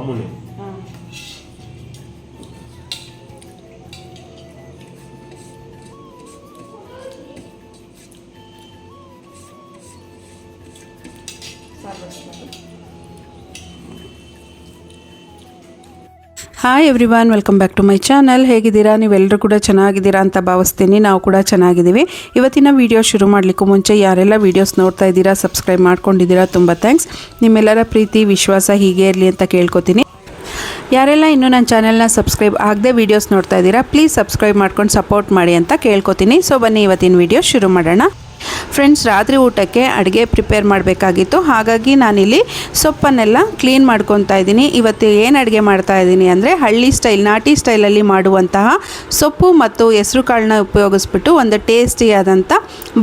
어머님 hi everyone welcome back to my channel ಹೇಗಿದ್ದೀರಾ? ನೀವೆಲ್ಲರೂ ಕೂಡ ಚೆನ್ನಾಗಿದ್ದೀರಾ ಅಂತ ಭಾವಿಸ್ತೀನಿ. ನಾವು ಕೂಡ ಚೆನ್ನಾಗಿದ್ದೀವಿ. ಇವತ್ತಿನ ವೀಡಿಯೋ ಶುರು ಮಾಡಲಿಕ್ಕೂ ಮುಂಚೆ ಯಾರೆಲ್ಲ ವೀಡಿಯೋಸ್ ನೋಡ್ತಾ ಇದ್ದೀರಾ ಸಬ್ಸ್ಕ್ರೈಬ್ ಮಾಡ್ಕೊಂಡಿದ್ದೀರಾ, ತುಂಬ ಥ್ಯಾಂಕ್ಸ್ ನಿಮ್ಮೆಲ್ಲರ ಪ್ರೀತಿ, ವಿಶ್ವಾಸ ಹೀಗೆ ಇರಲಿ ಅಂತ ಕೇಳ್ಕೊತೀನಿ. ಯಾರೆಲ್ಲ ಇನ್ನೂ ನನ್ನ ಚಾನೆಲ್ನ ಸಬ್ಸ್ಕ್ರೈಬ್ ಆಗದೆ ವೀಡಿಯೋಸ್ ನೋಡ್ತಾ ಇದ್ದೀರಾ ಪ್ಲೀಸ್ ಸಬ್ಸ್ಕ್ರೈಬ್ ಮಾಡ್ಕೊಂಡು ಸಪೋರ್ಟ್ ಮಾಡಿ ಅಂತ ಕೇಳ್ಕೊತೀನಿ. ಸೊ ಬನ್ನಿ, ಇವತ್ತಿನ ವೀಡಿಯೋ ಶುರು ಮಾಡೋಣ. ಫ್ರೆಂಡ್ಸ್ ರಾತ್ರಿ ಊಟಕ್ಕೆ ಅಡುಗೆ ಪ್ರಿಪೇರ್ ಮಾಡಬೇಕಾಗಿತ್ತು. ಹಾಗಾಗಿ ನಾನಿಲ್ಲಿ ಸೊಪ್ಪನ್ನೆಲ್ಲ ಕ್ಲೀನ್ ಮಾಡ್ಕೊತಾ ಇದ್ದೀನಿ. ಇವತ್ತು ಏನು ಅಡುಗೆ ಮಾಡ್ತಾ ಇದ್ದೀನಿ ಅಂದರೆ ಹಳ್ಳಿ ಸ್ಟೈಲ್ ನಾಟಿ ಸ್ಟೈಲಲ್ಲಿ ಮಾಡುವಂತಹ ಸೊಪ್ಪು ಮತ್ತು ಹೆಸರು ಕಾಳನ್ನ ಉಪಯೋಗಿಸ್ಬಿಟ್ಟು ಒಂದು ಟೇಸ್ಟಿಯಾದಂಥ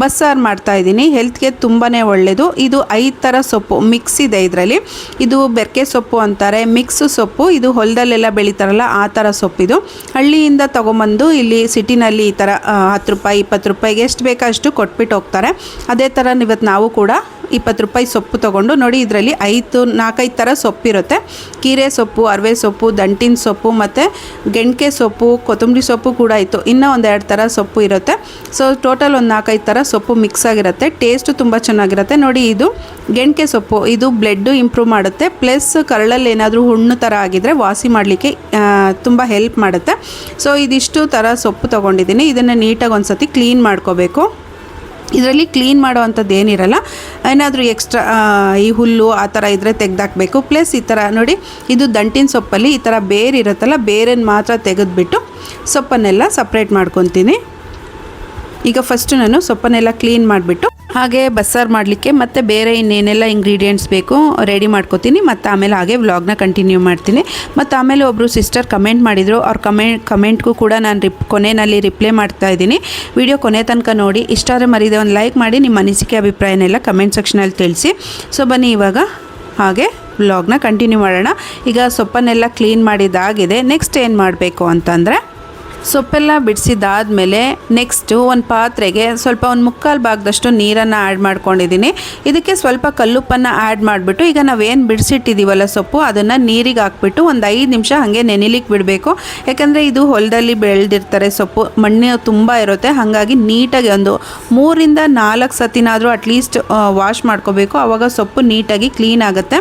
ಬಸ್ಸಾರು ಮಾಡ್ತಾ ಇದ್ದೀನಿ. ಹೆಲ್ತ್ಗೆ ತುಂಬಾ ಒಳ್ಳೆಯದು ಇದು ಐದು ಥರ ಸೊಪ್ಪು ಮಿಕ್ಸ್ ಇದೆ ಇದರಲ್ಲಿ. ಇದು ಬೆರಕೆ ಸೊಪ್ಪು ಅಂತಾರೆ ಮಿಕ್ಸ್ ಸೊಪ್ಪು. ಇದು ಹೊಲದಲ್ಲೆಲ್ಲ ಬೆಳೀತಾರಲ್ಲ, ಆ ಥರ ಸೊಪ್ಪಿದು ಹಳ್ಳಿಯಿಂದ ತೊಗೊಂಬಂದು ಇಲ್ಲಿ ಸಿಟಿನಲ್ಲಿ ಈ ಥರ ಹತ್ತು ರೂಪಾಯಿ, ಇಪ್ಪತ್ತು ರೂಪಾಯಿಗೆ ಎಷ್ಟು ಬೇಕೋ ಅಷ್ಟು ಕೊಟ್ಬಿಟ್ಟು ಹೋಗ್ತಾರೆ ಅದೇ ಥರ ಇವತ್ತು ನಾವು ಕೂಡ ಇಪ್ಪತ್ತು ರೂಪಾಯಿ ಸೊಪ್ಪು ತೊಗೊಂಡು ನೋಡಿ ಇದರಲ್ಲಿ ಐದು, ನಾಲ್ಕೈದು ಥರ ಸೊಪ್ಪಿರುತ್ತೆ. ಕೀರೆ ಸೊಪ್ಪು, ಅರವೆ ಸೊಪ್ಪು, ದಂಟಿನ ಸೊಪ್ಪು ಮತ್ತು ಗೆಣಕೆ ಸೊಪ್ಪು, ಕೊತ್ತಂಬರಿ ಸೊಪ್ಪು ಕೂಡ ಇತ್ತು. ಇನ್ನೂ ಒಂದೆರಡು ಥರ ಸೊಪ್ಪು ಇರುತ್ತೆ. ಸೊ ಟೋಟಲ್ ಒಂದು ನಾಲ್ಕೈದು ಥರ ಸೊಪ್ಪು ಮಿಕ್ಸ್ ಆಗಿರುತ್ತೆ. ಟೇಸ್ಟು ತುಂಬ ಚೆನ್ನಾಗಿರುತ್ತೆ. ನೋಡಿ ಇದು ಗೆಣಕೆ ಸೊಪ್ಪು. ಇದು ಬ್ಲಡ್ಡು ಇಂಪ್ರೂವ್ ಮಾಡುತ್ತೆ. ಪ್ಲಸ್ ಕರಳಲ್ಲಿ ಏನಾದರೂ ಹುಣ್ಣು ಥರ ಆಗಿದ್ರೆ ವಾಸಿ ಮಾಡಲಿಕ್ಕೆ ತುಂಬ ಹೆಲ್ಪ್ ಮಾಡುತ್ತೆ. ಸೊ ಇದಿಷ್ಟು ಥರ ಸೊಪ್ಪು ತೊಗೊಂಡಿದ್ದೀನಿ. ಇದನ್ನು ನೀಟಾಗಿ ಒಂದು ಸತಿ ಕ್ಲೀನ್ ಮಾಡ್ಕೋಬೇಕು. ಇದರಲ್ಲಿ ಕ್ಲೀನ್ ಮಾಡೋ ಅಂಥದ್ದು ಏನಿರಲ್ಲ, ಏನಾದರೂ ಎಕ್ಸ್ಟ್ರಾ ಈ ಹುಲ್ಲು ಆ ಥರ ಇದ್ದರೆ ತೆಗೆದಾಕಬೇಕು. ಪ್ಲಸ್ ಈ ಥರ ನೋಡಿ, ಇದು ದಂಟಿನ ಸೊಪ್ಪಲ್ಲಿ ಈ ಥರ ಬೇರಿರುತ್ತಲ್ಲ ಬೇರನ್ನು ಮಾತ್ರ ತೆಗೆದುಬಿಟ್ಟು ಸೊಪ್ಪನ್ನೆಲ್ಲ ಸಪ್ರೇಟ್ ಮಾಡ್ಕೊತೀನಿ. ಈಗ ಫಸ್ಟು ನಾನು ಸೊಪ್ಪನ್ನೆಲ್ಲ ಕ್ಲೀನ್ ಮಾಡಿಬಿಟ್ಟು, ಹಾಗೆ ಬಸ್ಸಾರು ಮಾಡಲಿಕ್ಕೆ ಮತ್ತು ಬೇರೆ ಇನ್ನೇನೆಲ್ಲ ಇಂಗ್ರೀಡಿಯೆಂಟ್ಸ್ ಬೇಕು ರೆಡಿ ಮಾಡ್ಕೋತೀನಿ. ಮತ್ತು ಆಮೇಲೆ ಹಾಗೆ ವ್ಲಾಗ್ನ ಕಂಟಿನ್ಯೂ ಮಾಡ್ತೀನಿ. ಮತ್ತು ಆಮೇಲೆ ಒಬ್ಬರು ಸಿಸ್ಟರ್ ಕಮೆಂಟ್ ಮಾಡಿದರು. ಅವ್ರ ಕಮೆಂಟ್ ಕಮೆಂಟ್ಗೂ ಕೂಡ ನಾನು ರಿಪ್ ಕೊನೆಯಲ್ಲಿ ರಿಪ್ಲೈ ಮಾಡ್ತಾ ಇದ್ದೀನಿ. ವಿಡಿಯೋ ಕೊನೆ ತನಕ ನೋಡಿ. ಇಷ್ಟಾದರೆ ಮರಿದೆ ಒಂದು ಲೈಕ್ ಮಾಡಿ, ನಿಮ್ಮ ಅನಿಸಿಕೆ ಅಭಿಪ್ರಾಯನೆಲ್ಲ ಕಮೆಂಟ್ ಸೆಕ್ಷನಲ್ಲಿ ತಿಳಿಸಿ. ಸೊ ಬನ್ನಿ ಇವಾಗ ಹಾಗೆ ವ್ಲಾಗ್ನ ಕಂಟಿನ್ಯೂ ಮಾಡೋಣ. ಈಗ ಸೊಪ್ಪನ್ನೆಲ್ಲ ಕ್ಲೀನ್ ಮಾಡಿದ್ದಾಗಿದೆ. ನೆಕ್ಸ್ಟ್ ಏನು ಮಾಡಬೇಕು ಅಂತಂದರೆ ಸೊಪ್ಪೆಲ್ಲ ಬಿಡಿಸಿದಾದ್ಮೇಲೆ ನೆಕ್ಸ್ಟು ಒಂದು ಪಾತ್ರೆಗೆ ಸ್ವಲ್ಪ ಒಂದು ಮುಕ್ಕಾಲು ಭಾಗದಷ್ಟು ನೀರನ್ನು ಆ್ಯಡ್ ಮಾಡ್ಕೊಂಡಿದ್ದೀನಿ. ಇದಕ್ಕೆ ಸ್ವಲ್ಪ ಕಲ್ಲುಪ್ಪನ್ನು ಆ್ಯಡ್ ಮಾಡಿಬಿಟ್ಟು ಈಗ ನಾವೇನು ಬಿಡಿಸಿಟ್ಟಿದ್ದೀವಲ್ಲ ಸೊಪ್ಪು, ಅದನ್ನು ನೀರಿಗೆ ಹಾಕ್ಬಿಟ್ಟು ಒಂದು ಐದು ನಿಮಿಷ ಹಾಗೆ ನೆನಿಲಿಕ್ಕೆ ಬಿಡಬೇಕು. ಯಾಕಂದರೆ ಇದು ಹೊಲದಲ್ಲಿ ಬೆಳೆದಿರ್ತಾರೆ ಸೊಪ್ಪು, ಮಣ್ಣು ತುಂಬ ಇರುತ್ತೆ, ಹಾಗಾಗಿ ನೀಟಾಗಿ ಒಂದು ಮೂರಿಂದ ನಾಲ್ಕು ಸತಿನಾದರೂ ಅಟ್ಲೀಸ್ಟ್ ವಾಶ್ ಮಾಡ್ಕೋಬೇಕು. ಆವಾಗ ಸೊಪ್ಪು ನೀಟಾಗಿ ಕ್ಲೀನ್ ಆಗುತ್ತೆ.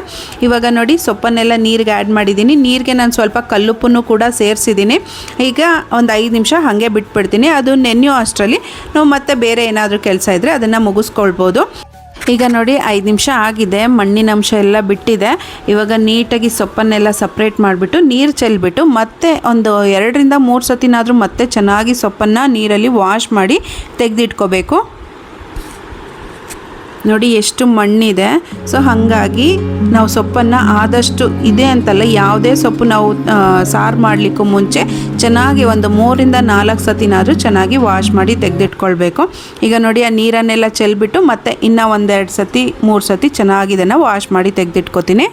ಇವಾಗ ನೋಡಿ ಸೊಪ್ಪನ್ನೆಲ್ಲ ನೀರಿಗೆ ಆ್ಯಡ್ ಮಾಡಿದ್ದೀನಿ. ನೀರಿಗೆ ನಾನು ಸ್ವಲ್ಪ ಕಲ್ಲುಪ್ಪನ್ನು ಕೂಡ ಸೇರಿಸಿದ್ದೀನಿ. ಈಗ ಒಂದು ಐದು ನಿಮಿಷ ಹಾಗೆ ಬಿಟ್ಬಿಡ್ತೀನಿ. ಅದು ನೆನೆಯೋ ಅಷ್ಟರಲ್ಲಿ. ನಾವು ಮತ್ತೆ ಬೇರೆ ಏನಾದರೂ ಕೆಲಸ ಇದ್ದರೆ ಅದನ್ನು ಮುಗಿಸ್ಕೊಳ್ಬೋದು. ಈಗ ನೋಡಿ, ಐದು ನಿಮಿಷ ಆಗಿದೆ. ಮಣ್ಣಿನ ಅಂಶ ಎಲ್ಲ ಬಿಟ್ಟಿದೆ. ಇವಾಗ ನೀಟಾಗಿ ಸೊಪ್ಪನ್ನೆಲ್ಲ ಸಪ್ರೇಟ್ ಮಾಡಿಬಿಟ್ಟು ನೀರು ಚೆಲ್ಬಿಟ್ಟು ಮತ್ತೆ ಒಂದು ಎರಡರಿಂದ ಮೂರು ಸತಿನಾದರೂ ಮತ್ತೆ ಚೆನ್ನಾಗಿ ಸೊಪ್ಪನ್ನು ನೀರಲ್ಲಿ ವಾಶ್ ಮಾಡಿ ತೆಗೆದಿಟ್ಕೋಬೇಕು. ನೋಡಿ ಎಷ್ಟು ಮಣ್ಣಿದೆ. ಸೊ ಹಾಗಾಗಿ ನಾವು ಸೊಪ್ಪನ್ನು ಆದಷ್ಟು ಇದೆ ಅಂತಲ್ಲ, ಯಾವುದೇ ಸೊಪ್ಪು ನಾವು ಸಾರು ಮಾಡಲಿಕ್ಕೂ ಮುಂಚೆ ಚೆನ್ನಾಗಿ ಒಂದು ಮೂರಿಂದ ನಾಲ್ಕು ಸತಿನಾದರೂ ಚೆನ್ನಾಗಿ ವಾಶ್ ಮಾಡಿ ತೆಗೆದಿಟ್ಕೊಳ್ಬೇಕು. ಈಗ ನೋಡಿ, ಆ ನೀರನ್ನೆಲ್ಲ ಚೆಲ್ಬಿಟ್ಟು ಮತ್ತೆ ಇನ್ನೂ ಒಂದೆರಡು ಸತಿ, ಮೂರು ಸತಿ ಚೆನ್ನಾಗಿ ಇದನ್ನು ವಾಶ್ ಮಾಡಿ ತೆಗೆದಿಟ್ಕೋತೀನಿ.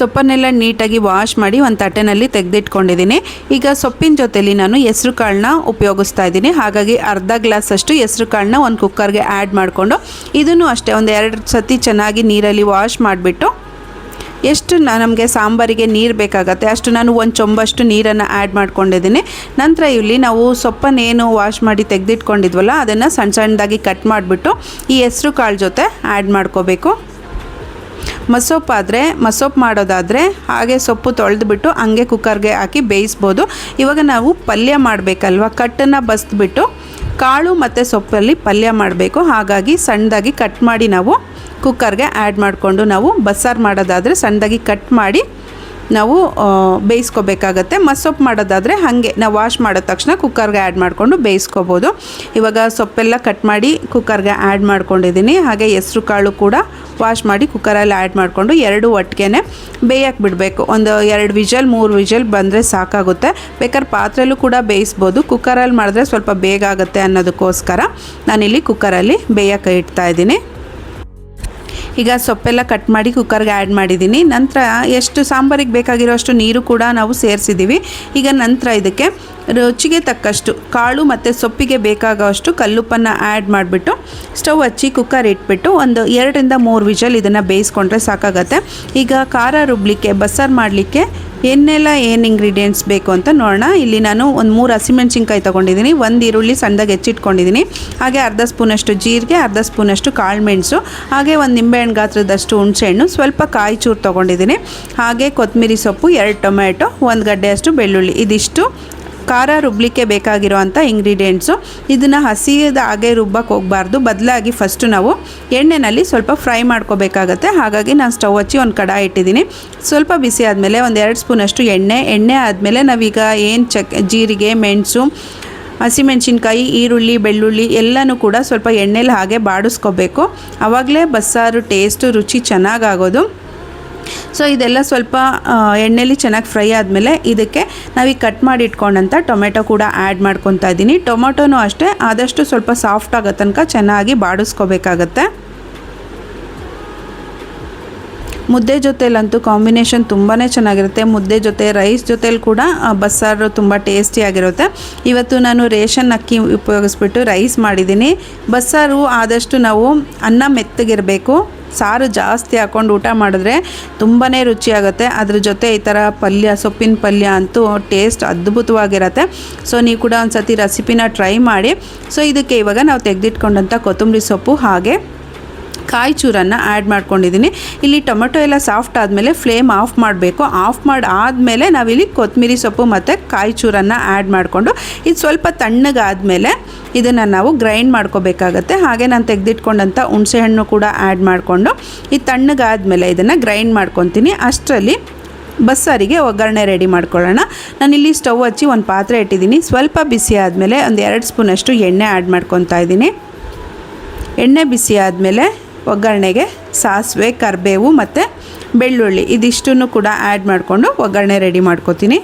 ಸೊಪ್ಪನ್ನೆಲ್ಲ ನೀಟಾಗಿ ವಾಶ್ ಮಾಡಿ ಒಂದು ತಟ್ಟೆನಲ್ಲಿ ತೆಗೆದಿಟ್ಕೊಂಡಿದ್ದೀನಿ. ಈಗ ಸೊಪ್ಪಿನ ಜೊತೆಯಲ್ಲಿ ನಾನು ಹೆಸ್ರು ಕಾಳನ್ನ ಉಪಯೋಗಿಸ್ತಾ ಇದ್ದೀನಿ. ಹಾಗಾಗಿ ಅರ್ಧ ಗ್ಲಾಸ್ ಅಷ್ಟು ಹೆಸ್ರು ಕಾಳನ್ನ ಒಂದು ಕುಕ್ಕರ್ಗೆ ಆ್ಯಡ್ ಮಾಡಿಕೊಂಡು ಇದನ್ನು ಅಷ್ಟೇ ಒಂದು ಎರಡು ಸತಿ ಚೆನ್ನಾಗಿ ನೀರಲ್ಲಿ ವಾಶ್ ಮಾಡಿಬಿಟ್ಟು ಎಷ್ಟು ನಮಗೆ ಸಾಂಬಾರಿಗೆ ನೀರು ಬೇಕಾಗತ್ತೆ ಅಷ್ಟು ನಾನು ಒಂದು ಚೊಂಬಷ್ಟು ನೀರನ್ನು ಆ್ಯಡ್ ಮಾಡ್ಕೊಂಡಿದ್ದೀನಿ. ನಂತರ ಇಲ್ಲಿ ನಾವು ಸೊಪ್ಪನ್ನೇನು ವಾಶ್ ಮಾಡಿ ತೆಗೆದಿಟ್ಕೊಂಡಿದ್ವಲ್ಲ ಅದನ್ನು ಸಣ್ಣ ಸಣ್ಣದಾಗಿ ಕಟ್ ಮಾಡಿಬಿಟ್ಟು ಈ ಹೆಸ್ರು ಕಾಳು ಜೊತೆ ಆ್ಯಡ್ ಮಾಡ್ಕೋಬೇಕು. ಮಸೊಪ್ಪಾದರೆ ಮಸೊಪ್ಪು ಮಾಡೋದಾದರೆ ಹಾಗೆ ಸೊಪ್ಪು ತೊಳೆದುಬಿಟ್ಟು ಹಂಗೆ ಕುಕ್ಕರ್ಗೆ ಹಾಕಿ ಬೇಯಿಸ್ಬೋದು. ಇವಾಗ ನಾವು ಪಲ್ಯ ಮಾಡಬೇಕಲ್ವ? ಕಟ್ಟನ್ನು ಬಸ್ದ್ಬಿಟ್ಟು ಕಾಳು ಮತ್ತು ಸೊಪ್ಪಲ್ಲಿ ಪಲ್ಯ ಮಾಡಬೇಕು. ಹಾಗಾಗಿ ಸಣ್ಣದಾಗಿ ಕಟ್ ಮಾಡಿ ನಾವು ಕುಕ್ಕರ್ಗೆ ಆ್ಯಡ್ ಮಾಡಿಕೊಂಡು ನಾವು ಬಸ್ಸಾರು ಮಾಡೋದಾದರೆ ಸಣ್ಣದಾಗಿ ಕಟ್ ಮಾಡಿ ನಾವು ಬೇಯಿಸ್ಕೋಬೇಕಾಗತ್ತೆ. ಮಸೊಪ್ಪು ಮಾಡೋದಾದರೆ ಹಾಗೆ. ನಾವು ವಾಶ್ ಮಾಡಿದ ತಕ್ಷಣ ಕುಕ್ಕರ್ಗೆ ಆ್ಯಡ್ ಮಾಡಿಕೊಂಡು ಬೇಯಿಸ್ಕೋಬೋದು. ಇವಾಗ ಸೊಪ್ಪೆಲ್ಲ ಕಟ್ ಮಾಡಿ ಕುಕ್ಕರ್ಗೆ ಆ್ಯಡ್ ಮಾಡ್ಕೊಂಡಿದ್ದೀನಿ. ಹಾಗೆ ಹೆಸ್ರು ಕಾಳು ಕೂಡ ವಾಶ್ ಮಾಡಿ ಕುಕ್ಕರಲ್ಲಿ ಆ್ಯಡ್ ಮಾಡಿಕೊಂಡು ಎರಡು ಒಟ್ಟಿಗೆ ಬೇಯಕ್ಕೆ ಬಿಡಬೇಕು. ಒಂದು ಎರಡು ವಿಜಲ್, ಮೂರು ವಿಜಲ್ ಬಂದರೆ ಸಾಕಾಗುತ್ತೆ. ಬೇಕಾದ್ರೆ ಪಾತ್ರೆಯಲ್ಲೂ ಕೂಡ ಬೇಯಿಸ್ಬೋದು. ಕುಕ್ಕರಲ್ಲಿ ಮಾಡಿದ್ರೆ ಸ್ವಲ್ಪ ಬೇಗ ಆಗುತ್ತೆ ಅನ್ನೋದಕ್ಕೋಸ್ಕರ ನಾನಿಲ್ಲಿ ಕುಕ್ಕರಲ್ಲಿ ಬೇಯಕ್ಕೆ ಇಡ್ತಾ ಇದ್ದೀನಿ. ಈಗ ಸೊಪ್ಪೆಲ್ಲ ಕಟ್ ಮಾಡಿ ಕುಕ್ಕರ್ಗೆ ಆ್ಯಡ್ ಮಾಡಿದ್ದೀನಿ ನಂತರ ಎಷ್ಟು ಸಾಂಬಾರಿಗೆ ಬೇಕಾಗಿರೋ ಅಷ್ಟು ನೀರು ಕೂಡ ನಾವು ಸೇರಿಸಿದ್ದೀವಿ ಈಗ ನಂತರ ಇದಕ್ಕೆ ರುಚಿಗೆ ತಕ್ಕಷ್ಟು ಕಾಳು ಮತ್ತು ಸೊಪ್ಪಿಗೆ ಬೇಕಾಗುವಷ್ಟು ಕಲ್ಲುಪ್ಪನ್ನು ಆ್ಯಡ್ ಮಾಡಿಬಿಟ್ಟು ಸ್ಟವ್ ಹಚ್ಚಿ ಕುಕ್ಕರ್ ಇಟ್ಬಿಟ್ಟು ಒಂದು ಎರಡರಿಂದ ಮೂರು ವಿಷಲ್ ಇದನ್ನು ಬೇಯಿಸ್ಕೊಂಡ್ರೆ ಸಾಕಾಗತ್ತೆ. ಈಗ ಖಾರ ರುಬ್ಲಿಕ್ಕೆ, ಬಸ್ಸಾರು ಮಾಡಲಿಕ್ಕೆ ಏನೆಲ್ಲ ಏನು ಇಂಗ್ರೀಡಿಯೆಂಟ್ಸ್ ಬೇಕು ಅಂತ ನೋಡೋಣ. ಇಲ್ಲಿ ನಾನು ಒಂದು ಮೂರು ಹಸಿಮೆಣ್ಸಿನ್ಕಾಯಿ ತೊಗೊಂಡಿದ್ದೀನಿ. ಒಂದು ಈರುಳ್ಳಿ ಸಣ್ಣದಾಗಿ ಹೆಚ್ಚಿಟ್ಕೊಂಡಿದ್ದೀನಿ. ಹಾಗೆ ಅರ್ಧ ಸ್ಪೂನಷ್ಟು ಜೀರಿಗೆ, ಅರ್ಧ ಸ್ಪೂನಷ್ಟು ಕಾಳುಮೆಣಸು, ಹಾಗೆ ಒಂದು ನಿಂಬೆಹಣ್ಣು ಗಾತ್ರದಷ್ಟು ಹುಣಸೆಹಣ್ಣು, ಸ್ವಲ್ಪ ಕಾಯಿ ಚೂರು ತೊಗೊಂಡಿದ್ದೀನಿ. ಹಾಗೆ ಕೊತ್ತಂಬರಿ ಸೊಪ್ಪು, ಎರಡು ಟೊಮೆಟೊ ಒಂದು ಗಡ್ಡೆಯಷ್ಟು ಬೆಳ್ಳುಳ್ಳಿ. ಇದಿಷ್ಟು. ಖಾರ ರುಬ್ಲಿಕ್ಕೆ ಬೇಕಾಗಿರೋವಂಥ ಇಂಗ್ರೀಡಿಯೆಂಟ್ಸು ಇದನ್ನು ಹಸಿಯದ ಹಾಗೆ ರುಬ್ಬಕ್ಕೆ ಹೋಗಬಾರ್ದು. ಬದಲಾಗಿ ಫಸ್ಟು ನಾವು ಎಣ್ಣೆನಲ್ಲಿ ಸ್ವಲ್ಪ ಫ್ರೈ ಮಾಡ್ಕೋಬೇಕಾಗತ್ತೆ. ಹಾಗಾಗಿ ನಾನು ಸ್ಟವ್ ಹಚ್ಚಿ ಒಂದು ಕಡಾಯಿ ಇಟ್ಟಿದ್ದೀನಿ. ಸ್ವಲ್ಪ ಬಿಸಿ ಆದಮೇಲೆ ಒಂದು ಎರಡು ಸ್ಪೂನಷ್ಟು ಎಣ್ಣೆ. ಎಣ್ಣೆ ಆದಮೇಲೆ ನಾವೀಗ ಏನು ಚಕ್, ಜೀರಿಗೆ, ಮೆಣಸು ಹಸಿಮೆಣಸಿನ್ಕಾಯಿ ಈರುಳ್ಳಿ, ಬೆಳ್ಳುಳ್ಳಿ ಎಲ್ಲನೂ ಕೂಡ ಸ್ವಲ್ಪ ಎಣ್ಣೆಲಿ ಹಾಗೆ ಬಾಡಿಸ್ಕೋಬೇಕು. ಆವಾಗಲೇ ಬಸ್ಸಾರು ಟೇಸ್ಟು ರುಚಿ ಚೆನ್ನಾಗಾಗೋದು ಸೊ ಇದೆಲ್ಲ ಸ್ವಲ್ಪ ಎಣ್ಣೆಲಿ ಚೆನ್ನಾಗಿ ಫ್ರೈ ಆದಮೇಲೆ ಇದಕ್ಕೆ ನಾವೀಗ ಕಟ್ ಮಾಡಿ ಇಟ್ಕೊಂಡಂಥ ಟೊಮೆಟೊ ಕೂಡ ಆ್ಯಡ್ ಮಾಡ್ಕೊತಾ ಇದ್ದೀನಿ ಟೊಮೆಟೊನೂ ಅಷ್ಟೇ, ಆದಷ್ಟು ಸ್ವಲ್ಪ ಸಾಫ್ಟ್ ಆಗೋ ತನಕ ಚೆನ್ನಾಗಿ ಬಾಡಿಸ್ಕೋಬೇಕಾಗತ್ತೆ. ಮುದ್ದೆ ಜೊತೆಲಂತೂ ಕಾಂಬಿನೇಷನ್ ತುಂಬಾ ಚೆನ್ನಾಗಿರುತ್ತೆ. ಮುದ್ದೆ ಜೊತೆ ರೈಸ್ ಜೊತೆಲಿ ಕೂಡ ಬಸ್ಸಾರು ತುಂಬ ಟೇಸ್ಟಿಯಾಗಿರುತ್ತೆ ಇವತ್ತು ನಾನು ರೇಷನ್ ಅಕ್ಕಿ ಉಪಯೋಗಿಸ್ಬಿಟ್ಟು ರೈಸ್ ಮಾಡಿದ್ದೀನಿ. ಬಸ್ಸಾರು ಆದಷ್ಟು ನಾವು ಅನ್ನ ಮೆತ್ತಗಿರಬೇಕು. ಸಾರು ಜಾಸ್ತಿ ಹಾಕ್ಕೊಂಡು ಊಟ ಮಾಡಿದ್ರೆ ತುಂಬಾ ರುಚಿಯಾಗುತ್ತೆ. ಅದ್ರ ಜೊತೆ ಈ ಥರ ಪಲ್ಯ, ಸೊಪ್ಪಿನ ಪಲ್ಯ ಅಂತೂ ಟೇಸ್ಟ್ ಅದ್ಭುತವಾಗಿರುತ್ತೆ. ಸೊ, ನೀವು ಕೂಡ ಒಂದು ಸತಿ ರೆಸಿಪಿನ ಟ್ರೈ ಮಾಡಿ. ಸೊ, ಇದಕ್ಕೆ ಇವಾಗ ನಾವು ತೆಗೆದಿಟ್ಕೊಂಡಂಥ ಕೊತ್ತಂಬರಿ ಸೊಪ್ಪು ಹಾಗೆ ಕಾಯಿ ಚೂರನ್ನು ಆ್ಯಡ್ ಮಾಡ್ಕೊಂಡಿದ್ದೀನಿ. ಇಲ್ಲಿ ಟೊಮೆಟೊ ಎಲ್ಲ ಸಾಫ್ಟ್ ಆದಮೇಲೆ ಫ್ಲೇಮ್ ಆಫ್ ಮಾಡಬೇಕು. ಆಫ್ ಮಾಡಿ ಆದಮೇಲೆ ನಾವಿಲ್ಲಿ ಕೊತ್ತಂಬರಿ ಸೊಪ್ಪು ಮತ್ತು ಕಾಯಿ ಚೂರನ್ನು ಆ್ಯಡ್ ಮಾಡಿಕೊಂಡು, ಇದು ಸ್ವಲ್ಪ ತಣ್ಣಗಾದಮೇಲೆ ಇದನ್ನು ನಾವು ಗ್ರೈಂಡ್ ಮಾಡ್ಕೋಬೇಕಾಗತ್ತೆ. ಹಾಗೆ ನಾನು ತೆಗೆದಿಟ್ಕೊಂಡಂಥ ಹುಣಸೆಹಣ್ಣು ಕೂಡ ಆ್ಯಡ್ ಮಾಡಿಕೊಂಡು, ಈ ತಣ್ಣಗಾದಮೇಲೆ ಇದನ್ನು ಗ್ರೈಂಡ್ ಮಾಡ್ಕೊತೀನಿ. ಅಷ್ಟರಲ್ಲಿ ಬಸ್ಸಾರಿಗೆ ಒಗ್ಗರಣೆ ರೆಡಿ ಮಾಡ್ಕೊಳ್ಳೋಣ. ನಾನಿಲ್ಲಿ ಸ್ಟವ್ ಹಚ್ಚಿ ಒಂದು ಪಾತ್ರೆ ಇಟ್ಟಿದ್ದೀನಿ. ಸ್ವಲ್ಪ ಬಿಸಿ ಆದಮೇಲೆ ಒಂದು ಎರಡು ಸ್ಪೂನಷ್ಟು ಎಣ್ಣೆ ಆ್ಯಡ್ ಮಾಡ್ಕೊತಾ ಇದ್ದೀನಿ. ಎಣ್ಣೆ ಬಿಸಿ ಆದಮೇಲೆ ಒಗ್ಗರಣೆಗೆ ಸಾಸಿವೆ, ಕರಿಬೇವು ಮತ್ತು ಬೆಳ್ಳುಳ್ಳಿ ಇದಿಷ್ಟನ್ನು ಕೂಡ ಆ್ಯಡ್ ಮಾಡಿಕೊಂಡು ಒಗ್ಗರಣೆ ರೆಡಿ ಮಾಡ್ಕೋತೀನಿ.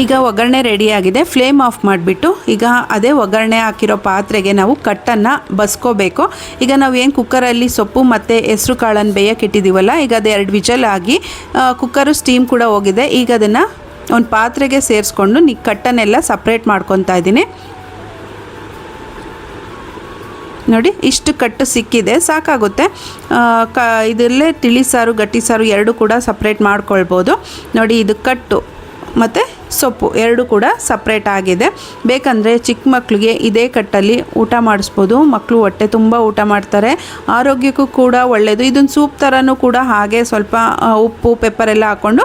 ಈಗ ಒಗ್ಗರಣೆ ರೆಡಿಯಾಗಿದೆ ಫ್ಲೇಮ್ ಆಫ್ ಮಾಡಿಬಿಟ್ಟು ಈಗ ಅದೇ ಒಗ್ಗರಣೆ ಹಾಕಿರೋ ಪಾತ್ರೆಗೆ ನಾವು ಕಟ್ಟನ್ನು ಬಸ್ಕೋಬೇಕು. ಈಗ ನಾವು ಏನು ಕುಕ್ಕರಲ್ಲಿ ಸೊಪ್ಪು ಮತ್ತು ಹೆಸರು ಕಾಳನ್ನು ಬೇಯಕ್ಕೆ ಇಟ್ಟಿದ್ದೀವಲ್ಲ ಈಗ ಅದು ಎರಡು ವಿಜಲ್ ಆಗಿ ಕುಕ್ಕರು ಸ್ಟೀಮ್ ಕೂಡ ಹೋಗಿದೆ. ಈಗ ಅದನ್ನು ಒಂದು ಪಾತ್ರೆಗೆ ಸೇರಿಸ್ಕೊಂಡು ನಿ ಕಟ್ಟನ್ನೆಲ್ಲ ಸಪ್ರೇಟ್ ಮಾಡ್ಕೊತಾ ಇದ್ದೀನಿ. ನೋಡಿ, ಇಷ್ಟು ಕಟ್ಟು ಸಿಕ್ಕಿದೆ, ಸಾಕಾಗುತ್ತೆ. ಕ, ಇದರಲ್ಲೇ ತಿಳಿ ಸಾರು, ಗಟ್ಟಿ ಸಾರು ಎರಡು ಕೂಡ ಸಪ್ರೇಟ್ ಮಾಡ್ಕೊಳ್ಬೋದು. ನೋಡಿ, ಇದು ಕಟ್ಟು ಮತ್ತು ಸೊಪ್ಪು ಎರಡು ಕೂಡ ಸಪ್ರೇಟ್ ಆಗಿದೆ. ಬೇಕಂದರೆ ಚಿಕ್ಕ ಮಕ್ಕಳಿಗೆ ಇದೇ ಕಟ್ಟಲ್ಲಿ ಊಟ ಮಾಡಿಸ್ಬೋದು. ಮಕ್ಕಳು ಹೊಟ್ಟೆ ತುಂಬ ಊಟ ಮಾಡ್ತಾರೆ. ಆರೋಗ್ಯಕ್ಕೂ ಕೂಡ ಒಳ್ಳೆಯದು ಇದೊಂದು ಸೂಪ್ ಥರನೂ ಕೂಡ ಹಾಗೆ ಸ್ವಲ್ಪ ಉಪ್ಪು ಪೆಪ್ಪರ್ ಎಲ್ಲ ಹಾಕ್ಕೊಂಡು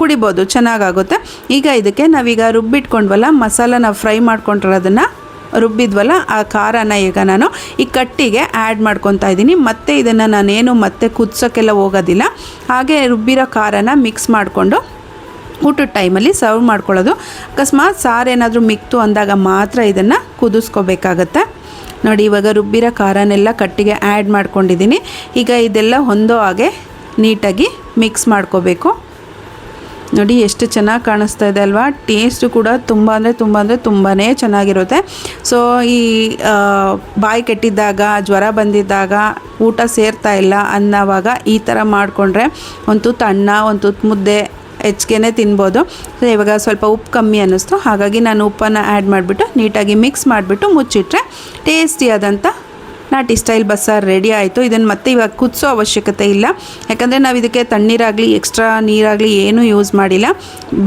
ಕುಡಿಬೋದು. ಚೆನ್ನಾಗಾಗುತ್ತೆ. ಈಗ ಇದಕ್ಕೆ ನಾವೀಗ ರುಬ್ಬಿಟ್ಕೊಂಡ್ವಲ್ಲ, ಮಸಾಲ ನಾವು ಫ್ರೈ ಮಾಡ್ಕೊಂಡಿರೋದನ್ನು ರುಬ್ಬಿದ್ವಲ್ಲ, ಆ ಖಾರನ ಈಗ ನಾನು ಈ ಕಟ್ಟಿಗೆ ಆ್ಯಡ್ ಮಾಡ್ಕೊತಾ ಇದ್ದೀನಿ. ಮತ್ತೆ ಇದನ್ನು ನಾನೇನು ಮತ್ತೆ ಕುದಿಸೋಕ್ಕೆಲ್ಲ ಹೋಗೋದಿಲ್ಲ. ಹಾಗೆ ರುಬ್ಬಿರೋ ಖಾರನ ಮಿಕ್ಸ್ ಮಾಡಿಕೊಂಡು ಊಟದ ಟೈಮಲ್ಲಿ ಸರ್ವ್ ಮಾಡ್ಕೊಳ್ಳೋದು. ಅಕಸ್ಮಾತ್ ಸಾರು ಏನಾದರೂ ಮಿಕ್ತು ಅಂದಾಗ ಮಾತ್ರ ಇದನ್ನು ಕುದಿಸ್ಕೋಬೇಕಾಗತ್ತೆ. ನೋಡಿ, ಇವಾಗ ರುಬ್ಬಿರೋ ಖಾರನೆಲ್ಲ ಕಟ್ಟಿಗೆ ಆ್ಯಡ್ ಮಾಡ್ಕೊಂಡಿದ್ದೀನಿ. ಈಗ ಇದೆಲ್ಲ ಹೊಂದೋ ಹಾಗೆ ನೀಟಾಗಿ ಮಿಕ್ಸ್ ಮಾಡ್ಕೋಬೇಕು. ನೋಡಿ, ಎಷ್ಟು ಚೆನ್ನಾಗಿ ಕಾಣಿಸ್ತಾ ಇದೆ ಅಲ್ವಾ? ಟೇಸ್ಟು ಕೂಡ ತುಂಬ ಅಂದರೆ ತುಂಬ ಅಂದರೆ ತುಂಬಾ ಚೆನ್ನಾಗಿರುತ್ತೆ. ಸೊ ಈ ಬಾಯಿ ಕೆಟ್ಟಿದ್ದಾಗ, ಜ್ವರ ಬಂದಿದ್ದಾಗ, ಊಟ ಸೇರ್ತಾ ಇಲ್ಲ ಅನ್ನೋವಾಗ ಈ ಥರ ಮಾಡಿಕೊಂಡ್ರೆ ಒಂದು ತುತ್ತು ಅನ್ನ, ಒಂದು ತುತ್ತು ಮುದ್ದೆ ಹೆಚ್ಚಿಗೆನೇ ತಿನ್ಬೋದು. ಸೊ ಇವಾಗ ಸ್ವಲ್ಪ ಉಪ್ಪು ಕಮ್ಮಿ ಅನ್ನಿಸ್ತು. ಹಾಗಾಗಿ ನಾನು ಉಪ್ಪನ್ನು ಆ್ಯಡ್ ಮಾಡಿಬಿಟ್ಟು ನೀಟಾಗಿ ಮಿಕ್ಸ್ ಮಾಡಿಬಿಟ್ಟು ಮುಚ್ಚಿಟ್ರೆ ಟೇಸ್ಟಿಯಾದಂಥ ನಾಟಿ ಸ್ಟೈಲ್ ಬಸ್ಸಾರು ರೆಡಿ ಆಯಿತು. ಇದನ್ನು ಮತ್ತೆ ಇವಾಗ ಕುದಿಸೋ ಅವಶ್ಯಕತೆ ಇಲ್ಲ. ಯಾಕಂದರೆ ನಾವು ಇದಕ್ಕೆ ತಣ್ಣೀರಾಗಲಿ ಎಕ್ಸ್ಟ್ರಾ ನೀರಾಗಲಿ ಏನೂ ಯೂಸ್ ಮಾಡಿಲ್ಲ.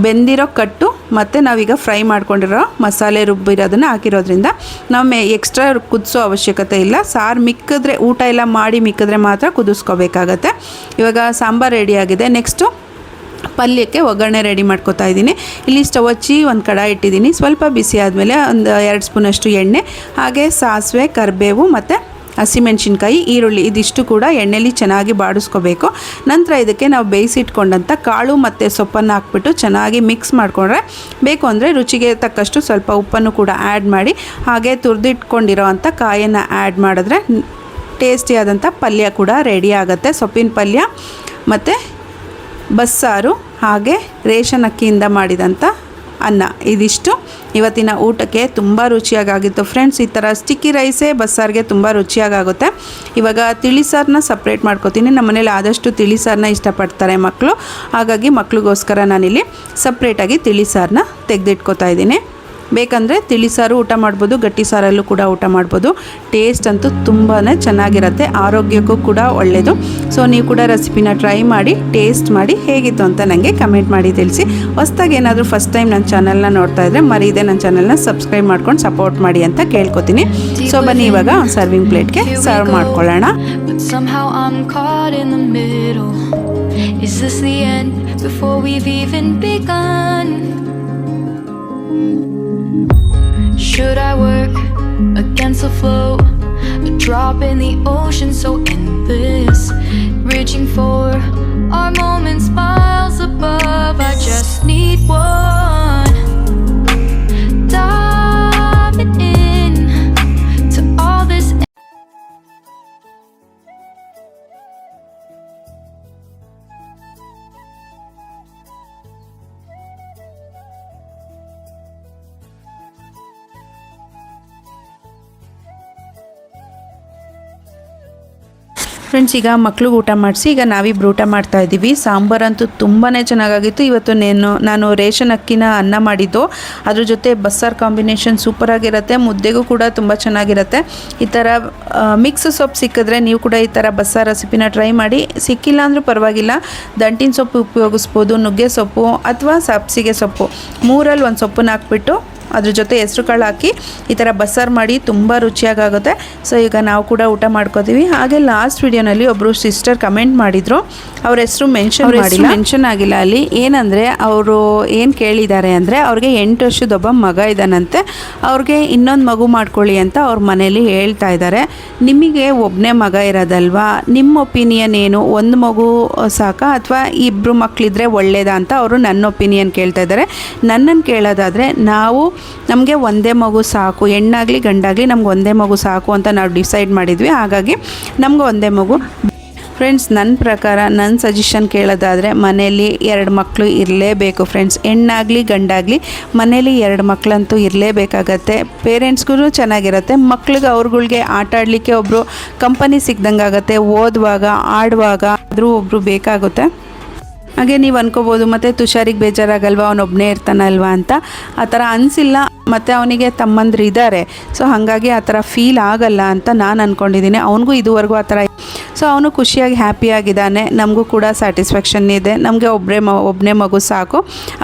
ಬೆಂದಿರೋ ಕಟ್ಟು ಮತ್ತು ನಾವೀಗ ಫ್ರೈ ಮಾಡ್ಕೊಂಡಿರೋ ಮಸಾಲೆ ರುಬ್ಬಿರೋದನ್ನು ಹಾಕಿರೋದ್ರಿಂದ ನಾವು ಎಕ್ಸ್ಟ್ರಾ ಕುದಿಸೋ ಅವಶ್ಯಕತೆ ಇಲ್ಲ. ಸಾರು ಮಿಕ್ಕಿದ್ರೆ ಊಟ ಎಲ್ಲ ಮಾಡಿ ಮಿಕ್ಕಿದ್ರೆ ಮಾತ್ರ ಕುದಿಸ್ಕೋಬೇಕಾಗತ್ತೆ. ಇವಾಗ ಸಾಂಬಾರು ರೆಡಿಯಾಗಿದೆ ನೆಕ್ಸ್ಟು ಪಲ್ಯಕ್ಕೆ ಒಗ್ಗರಣೆ ರೆಡಿ ಮಾಡ್ಕೊತಾ ಇದ್ದೀನಿ. ಇಲ್ಲಿ ಸ್ಟವ್ ಹಚ್ಚಿ ಒಂದು ಕಡಾಯಿ ಇಟ್ಟಿದ್ದೀನಿ. ಸ್ವಲ್ಪ ಬಿಸಿ ಆದಮೇಲೆ ಒಂದು ಎರಡು ಸ್ಪೂನಷ್ಟು ಎಣ್ಣೆ, ಹಾಗೆ ಸಾಸಿವೆ, ಕರಿಬೇವು ಮತ್ತು ಹಸಿಮೆಣ್ಸಿನ್ಕಾಯಿ, ಈರುಳ್ಳಿ ಇದಿಷ್ಟು ಕೂಡ ಎಣ್ಣೆಲಿ ಚೆನ್ನಾಗಿ ಬಾಡಿಸ್ಕೋಬೇಕು. ನಂತರ ಇದಕ್ಕೆ ನಾವು ಬೇಯಿಸಿಟ್ಕೊಂಡಂಥ ಕಾಳು ಮತ್ತು ಸೊಪ್ಪನ್ನು ಹಾಕ್ಬಿಟ್ಟು ಚೆನ್ನಾಗಿ ಮಿಕ್ಸ್ ಮಾಡಿಕೊಂಡ್ರೆ ಬೇಕು ಅಂದರೆ ರುಚಿಗೆ ತಕ್ಕಷ್ಟು ಸ್ವಲ್ಪ ಉಪ್ಪನ್ನು ಕೂಡ ಆ್ಯಡ್ ಮಾಡಿ, ಹಾಗೆ ತುರಿದಿಟ್ಕೊಂಡಿರೋ ಅಂಥ ಕಾಯನ್ನು ಆ್ಯಡ್ ಮಾಡಿದ್ರೆ ಟೇಸ್ಟಿಯಾದಂಥ ಪಲ್ಯ ಕೂಡ ರೆಡಿ ಆಗುತ್ತೆ. ಸೊಪ್ಪಿನ ಪಲ್ಯ ಮತ್ತು ಬಸ್ಸಾರು ಹಾಗೆ ರೇಷನ್ ಅಕ್ಕಿಯಿಂದ ಮಾಡಿದಂಥ ಅನ್ನ. ಇದಿಷ್ಟು. ಇವತ್ತಿನ ಊಟಕ್ಕೆ ತುಂಬ ರುಚಿಯಾಗಿತ್ತು ಫ್ರೆಂಡ್ಸ್ ಈ ಥರ ಸ್ಟಿಕ್ಕಿ ರೈಸೇ ಬಸ್ಸಾರಿಗೆ ತುಂಬ ರುಚಿಯಾಗುತ್ತೆ ಇವಾಗ ತಿಳಿ ಸಾರನ್ನ ಸಪ್ರೇಟ್ ಮಾಡ್ಕೋತೀನಿ. ನಮ್ಮ ಮನೇಲಿ ಆದಷ್ಟು ತಿಳಿ ಸಾರನ್ನ ಇಷ್ಟಪಡ್ತಾರೆ ಮಕ್ಕಳು ಹಾಗಾಗಿ ಮಕ್ಳಿಗೋಸ್ಕರ ನಾನಿಲ್ಲಿ ಸಪ್ರೇಟಾಗಿ ತಿಳಿ ಸಾರನ್ನ ತೆಗೆದಿಟ್ಕೋತಾ ಇದ್ದೀನಿ. ಬೇಕಂದರೆ ತಿಳಿ ಸಾರು ಊಟ ಮಾಡ್ಬೋದು ಗಟ್ಟಿ ಸಾರಲ್ಲೂ ಕೂಡ ಊಟ ಮಾಡ್ಬೋದು. ಟೇಸ್ಟ್ ಅಂತೂ ತುಂಬಾ ಚೆನ್ನಾಗಿರುತ್ತೆ ಆರೋಗ್ಯಕ್ಕೂ ಕೂಡ ಒಳ್ಳೆಯದು ಸೊ ನೀವು ಕೂಡ ರೆಸಿಪಿನ ಟ್ರೈ ಮಾಡಿ ಟೇಸ್ಟ್ ಮಾಡಿ ಹೇಗಿತ್ತು ಅಂತ ನನಗೆ ಕಮೆಂಟ್ ಮಾಡಿ ತಿಳಿಸಿ. ಹೊಸ್ದಾಗಿ ಏನಾದರೂ ಫಸ್ಟ್ ಟೈಮ್ ನನ್ನ ಚಾನಲ್ನ ನೋಡ್ತಾ ಇದ್ದರೆ ಮರೀದೆ ನನ್ನ ಚಾನಲ್ನ ಸಬ್ಸ್ಕ್ರೈಬ್ ಮಾಡ್ಕೊಂಡು ಸಪೋರ್ಟ್ ಮಾಡಿ ಅಂತ ಕೇಳ್ಕೊತೀನಿ. ಸೊ ಬನ್ನಿ ಇವಾಗ ಸರ್ವಿಂಗ್ ಪ್ಲೇಟ್ಗೆ ಸರ್ವ್ ಮಾಡ್ಕೊಳ್ಳೋಣ. Is this the end before we've even begun? Should I work against the flow? A drop in the ocean so endless. Reaching for our friends ಈಗ ಮಕ್ಳಿಗೆ ಊಟ ಮಾಡಿಸಿ, ಈಗ ನಾವಿಬ್ರು ಊಟ ಮಾಡ್ತಾ ಇದ್ದೀವಿ. ಸಾಂಬಾರಂತೂ ತುಂಬಾ ಚೆನ್ನಾಗಾಗಿತ್ತು. ಇವತ್ತು ನೇನು, ನಾನು ರೇಷನ್ ಅಕ್ಕಿನ ಅನ್ನ ಮಾಡಿದ್ದು. ಅದ್ರ ಜೊತೆ ಬಸ್ಸಾರು ಕಾಂಬಿನೇಷನ್ ಸೂಪರಾಗಿರುತ್ತೆ ಮುದ್ದೆಗೂ ಕೂಡ ತುಂಬ ಚೆನ್ನಾಗಿರುತ್ತೆ. ಈ ಥರ ಮಿಕ್ಸ್ ಸೊಪ್ಪು ಸಿಕ್ಕಿದ್ರೆ ನೀವು ಕೂಡ ಈ ಥರ ಬಸ್ಸಾರು ರೆಸಿಪಿನ ಟ್ರೈ ಮಾಡಿ. ಸಿಕ್ಕಿಲ್ಲ ಅಂದರೂ ಪರವಾಗಿಲ್ಲ. ದಂಟಿನ ಸೊಪ್ಪು ಉಪಯೋಗಿಸ್ಬೋದು, ನುಗ್ಗೆ ಸೊಪ್ಪು ಅಥವಾ ಸಬ್ಸಿಗೆ ಸೊಪ್ಪು. ಮೂರಲ್ಲಿ ಒಂದು ಸೊಪ್ಪನ್ನ ಹಾಕ್ಬಿಟ್ಟು ಅದ್ರ ಜೊತೆ ಹೆಸ್ರು ಕಾಳು ಹಾಕಿ ಈ ಥರ ಬಸ್ಸಾರು ಮಾಡಿ ತುಂಬ ರುಚಿಯಾಗುತ್ತೆ ಸೊ ಈಗ ನಾವು ಕೂಡ ಊಟ ಮಾಡ್ಕೋತೀವಿ. ಹಾಗೆ ಲಾಸ್ಟ್ ವಿಡಿಯೋನಲ್ಲಿ ಒಬ್ಬರು ಸಿಸ್ಟರ್ ಕಮೆಂಟ್ ಮಾಡಿದರು. ಅವ್ರ ಹೆಸರು ಮೆನ್ಷನ್ ಮಾಡಿಲ್ಲ. ಮೆನ್ಷನ್ ಆಗಿಲ್ಲ ಅಲ್ಲಿ. ಏನಂದರೆ ಅವರು ಏನು ಕೇಳಿದ್ದಾರೆ ಅಂದರೆ ಅವ್ರಿಗೆ ಎಂಟು ವರ್ಷದೊಬ್ಬ ಮಗ ಇದ್ದಾನಂತೆ. ಅವ್ರಿಗೆ ಇನ್ನೊಂದು ಮಗು ಮಾಡ್ಕೊಳ್ಳಿ ಅಂತ ಅವ್ರ ಮನೇಲಿ ಹೇಳ್ತಾ ಇದ್ದಾರೆ. ನಿಮಗೆ ಒಬ್ಬನೇ ಮಗ ಇರೋದಲ್ವಾ? ನಿಮ್ಮ ಒಪಿನಿಯನ್ ಏನು? ಒಂದು ಮಗು ಸಾಕ? ಅಥವಾ ಇಬ್ಬರು ಮಕ್ಕಳಿದ್ರೆ ಒಳ್ಳೇದಾ ಅಂತ ಅವರು ನನ್ನ ಒಪಿನಿಯನ್ ಕೇಳ್ತಾ ಇದ್ದಾರೆ. ನನ್ನನ್ನು ಕೇಳೋದಾದರೆ ನಾವು ನಮಗೆ ಒಂದೇ ಮಗು ಸಾಕು, ಹೆಣ್ಣಾಗಲಿ ಗಂಡಾಗಲಿ ನಮ್ಗೆ ಒಂದೇ ಮಗು ಸಾಕು ಅಂತ ನಾವು ಡಿಸೈಡ್ ಮಾಡಿದ್ವಿ. ಹಾಗಾಗಿ ನಮ್ಗೆ ಒಂದೇ ಮಗು. ಫ್ರೆಂಡ್ಸ್ ನನ್ನ ಪ್ರಕಾರ ನನ್ನ ಸಜೆಷನ್ ಕೇಳೋದಾದರೆ ಮನೇಲಿ ಎರಡು ಮಕ್ಕಳು ಇರಲೇಬೇಕು ಫ್ರೆಂಡ್ಸ್ ಹೆಣ್ಣಾಗಲಿ ಗಂಡಾಗಲಿ ಮನೇಲಿ ಎರಡು ಮಕ್ಕಳಂತೂ ಇರಲೇಬೇಕಾಗತ್ತೆ. ಪೇರೆಂಟ್ಸ್ಗೂ ಚೆನ್ನಾಗಿರುತ್ತೆ. ಮಕ್ಳಿಗೆ ಅವ್ರುಗಳಿಗೆ ಆಟ ಆಡಲಿಕ್ಕೆ ಒಬ್ಬರು ಕಂಪನಿ ಸಿಗ್ದಂಗೆ ಆಗುತ್ತೆ ಓದುವಾಗ, ಆಡುವಾಗ ಆದರೂ ಒಬ್ಬರು ಬೇಕಾಗುತ್ತೆ. ಹಾಗೆ ನೀವು ಅನ್ಕೋಬೋದು, ಮತ್ತು ತುಷಾರಿಗೆ ಬೇಜಾರಾಗಲ್ವಾ ಅವನೊಬ್ಬನೇ ಇರ್ತಾನಲ್ವಾ ಅಂತ. ಆ ಥರ ಅನಿಸಿಲ್ಲ, ಮತ್ತು ಅವನಿಗೆ ತಮ್ಮಂದ್ರು ಇದ್ದಾರೆ ಸೊ ಹಾಗಾಗಿ ಆ ಥರ ಫೀಲ್ ಆಗಲ್ಲ ಅಂತ ನಾನು ಅಂದ್ಕೊಂಡಿದ್ದೀನಿ ಅವನಿಗೂ ಇದುವರೆಗೂ ಆ ಥರ ಸೊ ಅವನು ಖುಷಿಯಾಗಿ, ಹ್ಯಾಪಿಯಾಗಿದ್ದಾನೆ. ನಮಗೂ ಕೂಡ ಸ್ಯಾಟಿಸ್ಫ್ಯಾಕ್ಷನ್ ಇದೆ. ನಮಗೆ ಒಬ್ಬರೇ ಮ ಒಬ್ಬನೇ ಮಗು ಸಾಕು.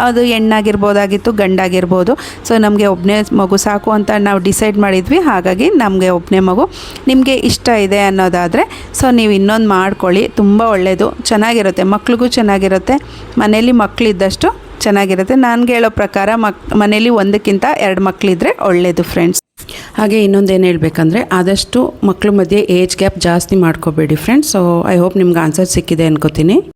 ಅದು ಹೆಣ್ಣಾಗಿರ್ಬೋದಾಗಿತ್ತು, ಗಂಡಾಗಿರ್ಬೋದು. ಸೊ ನಮಗೆ ಒಬ್ಬನೇ ಮಗು ಸಾಕು ಅಂತ ನಾವು ಡಿಸೈಡ್ ಮಾಡಿದ್ವಿ. ಹಾಗಾಗಿ ನಮಗೆ ಒಬ್ಬನೇ ಮಗು ನಿಮಗೆ ಇಷ್ಟ ಇದೆ ಅನ್ನೋದಾದರೆ ಸೊ ನೀವು ಇನ್ನೊಂದು ಮಾಡ್ಕೊಳ್ಳಿ. ತುಂಬ ಒಳ್ಳೆಯದು ಚೆನ್ನಾಗಿರುತ್ತೆ. ಮಕ್ಳಿಗೂ ಚೆನ್ನಾಗಿರುತ್ತೆ. ಮನೇಲಿ ಮಕ್ಕಳಿದ್ದಷ್ಟು ಚೆನ್ನಾಗಿರುತ್ತೆ. ನನಗೆ ಹೇಳೋ ಪ್ರಕಾರ ಮಕ್ ಮನೇಲಿ ಒಂದಕ್ಕಿಂತ ಎರಡು ಮಕ್ಕಳಿದ್ರೆ ಒಳ್ಳೆಯದು ಫ್ರೆಂಡ್ಸ್ ಹಾಗೆ ಇನ್ನೊಂದೇನು ಹೇಳಬೇಕಂದ್ರೆ ಆದಷ್ಟು ಮಕ್ಕಳ ಮಧ್ಯೆ ಏಜ್ ಗ್ಯಾಪ್ ಜಾಸ್ತಿ ಮಾಡ್ಕೋಬೇಡಿ ಫ್ರೆಂಡ್ಸ್ ಸೊ ಐ ಹೋಪ್ ನಿಮ್ಗೆ ಆನ್ಸರ್ ಸಿಕ್ಕಿದೆ ಅನ್ಕೋತೀನಿ.